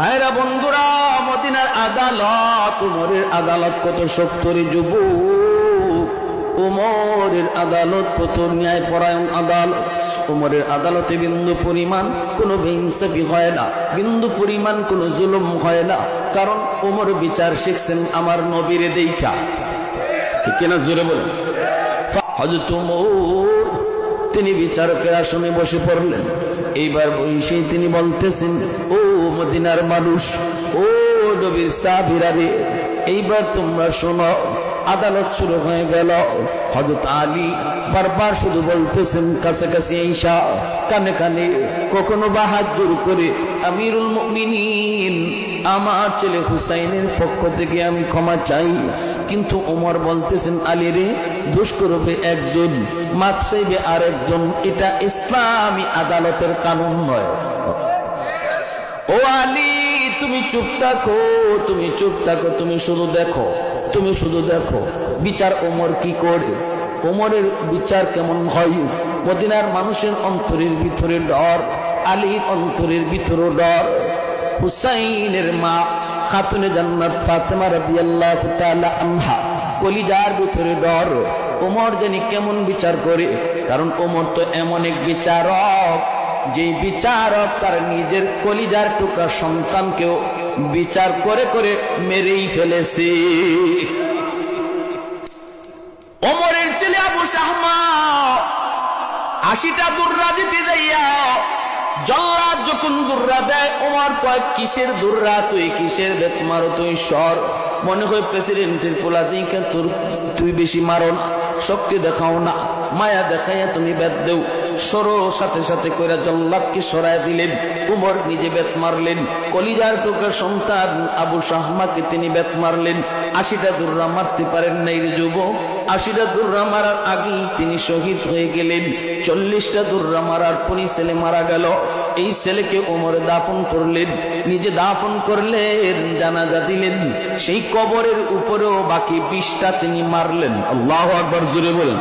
ভাইরা বন্ধুরা, মদিনার আদালত, উমরের আদালত কত শক্তরি যুব উমরের আদালত কত ন্যায় পরায়ণ আদালত? উমরের আদালতে বিন্দু পরিমাণ কোনো হয় না, বিন্দু পরিমাণ কোনো জুলুম হয় না। কারণ উমর বিচার শিখছেন আমার নবীরে দেখা ঠিক জোরে বলেন? হজরত উমর, তিনি বিচারকের আসনে বসে পড়লেন। এইবার বসে তিনি বলতেছেন, ও মদিনার মানুষ। ও নবীর সাবিরারে এইবার তোমরা শোনো, আদালত শুরু হয়ে গেল। হজরত আলী বারবার শুধু বলতেছেন কাছাকাছি ঈশা কানে কানে, কখনো বা হাত দূর করে আমিরুল মুমিনিন, আমার ছেলে হুসাইনের পক্ষ থেকে আমি ক্ষমা চাই। কিন্তু ওমর বলতেছেন, আলী রে দোষ করবে একজন মাপ চাইবে আরেকজন, এটা ইসলামী আদালতের কানুন নয়। ও আলী, তুমি চুপ থাকো, তুমি চুপ থাকো, তুমি শুধু দেখো, তুমি শুধু দেখো, বিচার ওমর কি করে? ওমরের বিচার কেমন হয়? মদিনার মানুষের অন্তরের ভিতরে ডর, আলীর অন্তরের ভিতরে ডর। হুসাইনের মা খাতুনে জান্নাত ফাতেমা রাদিয়াল্লাহু তাআলা আনহা কলিজার ভিতরে ডর। ওমর জানি কেমন বিচার করে? কারণ ওমর তো এমন এক বিচারক। যে বিচারক তার নিজের কলিজার টুকা সন্তানকেও বিচার করে করে মেরেই ফেলেছে। অমরের ছেলে আবু শাহমা আশিটা দুর্রা দিতে যাইয়া জল্লাদ যখন দুর্রা দেয়, ওমর কয়, কিসের দুর্রা তুই? কিসের বেত মারো তুই? সর। মনে হয় প্রেসিডেন্টের পোলা দিকে তুই বেশি মারো না, শক্তি দেখাও না, মায়া দেখাইয়া তুমি বেদ দেও। সরো, সাথে সাথে করে জল্লাদকে সরাই দিলেন, উমর নিজে বেত মারলেন, কলিজার টুকার সন্তান আবু শাহমাকে তিনি বেত মারলেন। আশিটা দুর্রা মারতে পারেন নাই রে যুবক, আশিটা দুর্রা মারার আগেই তিনি শহীদ হয়ে গেলেন। চল্লিশটা দুর্রা মারার পরই ছেলে মারা গেল। এই ছেলেকে ওমর দাফন করলেন, নিজে দাফন করলেন, জানাজা দিলেন। সেই কবরের উপরেও বাকি বিশটা তিনি মারলেন। আল্লাহ আকবর জুড়ে বলেন।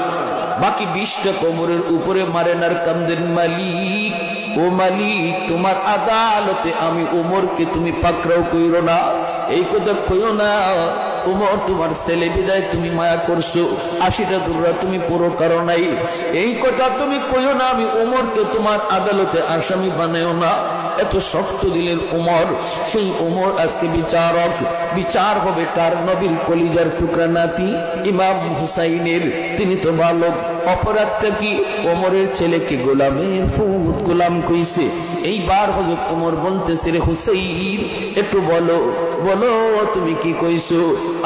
বাকি বিশটা কবরের উপরে মারেন আর কান্দেন মালিক। ও মালিক, তোমার আদালতে আমি ওমরকে তুমি পাকড়াও কইরো না। এই কথা কইও না। উমর, তোমার ছেলে বিদায় তুমি মায়া করছ, আশিটা দুর্রা তুমি পুরো কারও নাই। এই কথা তুমি কইও না, আমি উমরকে তোমার আদালতে আসামি বানাইও না। এত শক্ত দিলের উমর, সেই উমর আজকে বিচারক। বিচার হবে কার নবীর কলিজার টুকরা নাতি, ইমাম হুসাইনের। তিনি তো বালক, অপরাধটা কি? ওমরের ছেলেকে গোলামের ফুট গোলাম কইছে। এইবার হজরত ওমর বলতেছে, রে হুসাইন, একটু বলো বলো, তুমি কি কইছো?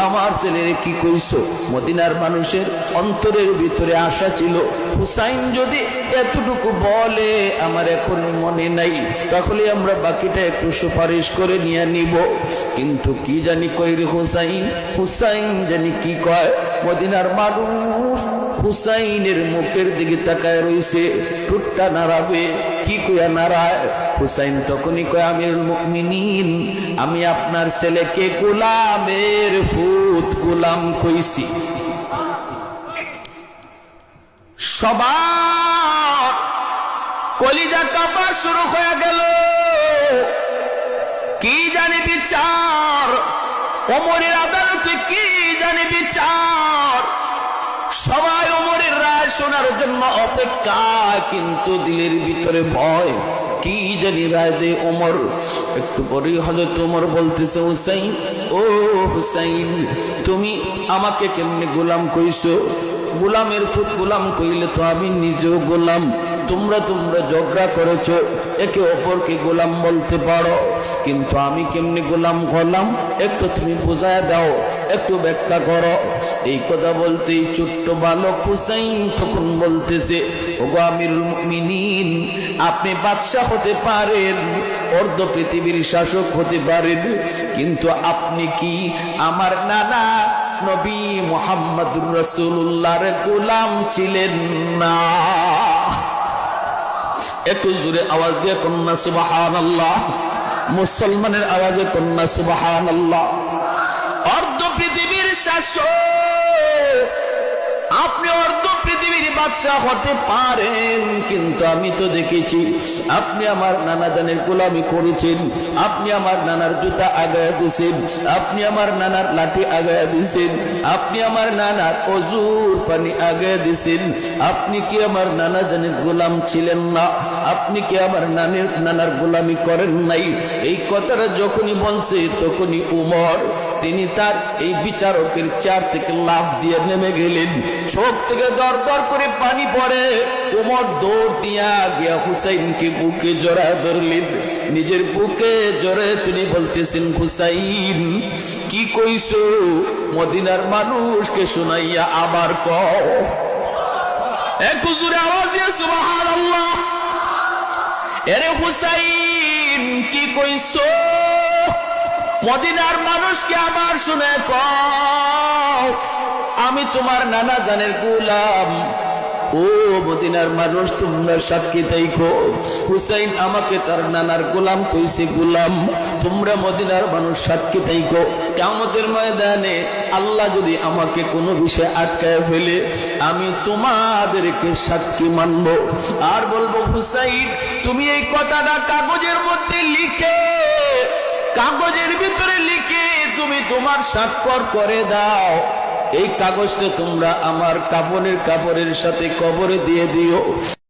আমার ছেলেরে কি কইছো? মদিনার মানুষের অন্তরের ভিতরে আশা ছিল। হুসাইন যদি এতটুকু বলে, আমার এখন মনে নাই। তাহলে আমরা বাকিটা একটু সুপারিশ করে নিয়ে নিব। কিন্তু কি জানি কই রে হুসাইন? হুসাইন জানি কি কয়? মদিনার মানুষ হুসাইনের মুখের দিকে তাকায় রইছে। টুটটা নাড়াবে, কি কইয়া নাড়ায়? হুসাইন তখনই কয় আমির মুমিনিন, আমি আপনার ছেলেকে গোলামের ফুত গোলাম কইছি। সবার কলিজা কাপা শুরু হয়ে গেল। কি জানি বিচার, ওমরের আদালতে কি রায় জন্য অপেক্ষা, কিন্তু দিলের ভিতরে ভয়। কি জানি রায় দে ওমর, একটু পরে হজরত ওমর বলতেছে, হুসাইন, ও হুসাইন, তুমি আমাকে কেমনে গোলাম কইছো? গোলামের ফুট গোলাম কইলে তো আমি নিজেও গোলাম। তোমরা তোমরা ঝগড়া করেছ, একে অপরকে গোলাম বলতে পারো, কিন্তু আমি কেমনি গোলাম হলাম? একটু তুমি বোঝায় দাও। একটু ব্যাখ্যা করো। এই কথা বলতেই ছোট্ট বালক হুসাইন তখন বলতেছে আপনি বাদশাহ হতে পারেন, অর্ধ পৃথিবীর শাসক হতে পারেন, কিন্তু আপনি কি আমার নানা নবী মোহাম্মদুর রসুল্লাহর গোলাম ছিলেন না? একটু জোরে আওয়াজ দিয়ে কন্যা আল্লাহ মুসলমানের আওয়াজে কন্যা সুবাহান আল্লাহ বাদশাহ হতে পারেন, কিন্তু আমি তো দেখেছি আপনি আমার নানা দানের গোলামি করেছেন, আপনি আমার নানার জুতা আগায় দিয়েছেন, আপনি আমার নানার লাঠি আগায় দিয়েছেন, আপনি আমার নানার অজুর পানি আগায় দিয়েছেন, আপনি কি আমার নানা দানের গোলাম ছিলেন না? আপনি কি আমার নানের, নানার গোলামি করেন নাই? এই কথাটা যখনই বলছে, তখনই উমর, তিনি তার এই বিচারকের চার থেকে লাফ দিয়ে নেমে গেলেন। চোখ থেকে দর দর করে পানি পড়ে। উমর দৌড় দিয়া গিয়া হুসাইনকে বুকে জড়া ধরলেন। নিজের বুকে জড়ে তিনি বলতেছেন, হুসাইন, কি কইছো? মদিনার মানুষকে শোনাইয়া আবার কও। এক আওয়াজ দিয়ে, সুবহানাল্লাহ। এরে হুসাইন, কি কইছো? মদিনার মানুষকে আমার শুনে কও। আমি তোমার নানা জানের গোলাম ও মদিনার মানুষ, তোমরা সাক্ষী দেখো। হুসাইন আমাকে তার নানার গোলাম কইছে, গোলাম, তোমরা মদিনার মানুষ সাক্ষী দেখো। কেমতের ময়দানে আল্লাহ যদি আমাকে কোনো বিষয়ে আটকায় ফেলে, আমি তোমাদেরকে সাক্ষী মানব। আর বলব, হুসাইন, তুমি এই কথাটা কাগজের মধ্যে লিখে, কাগজের ভিতরে লিখে তুমি তোমার স্বাক্ষর করে দাও। এই কাগজটা তোমরা আমার কাপড়ের কাপড়ের সাথে কবরে দিয়ে দিও।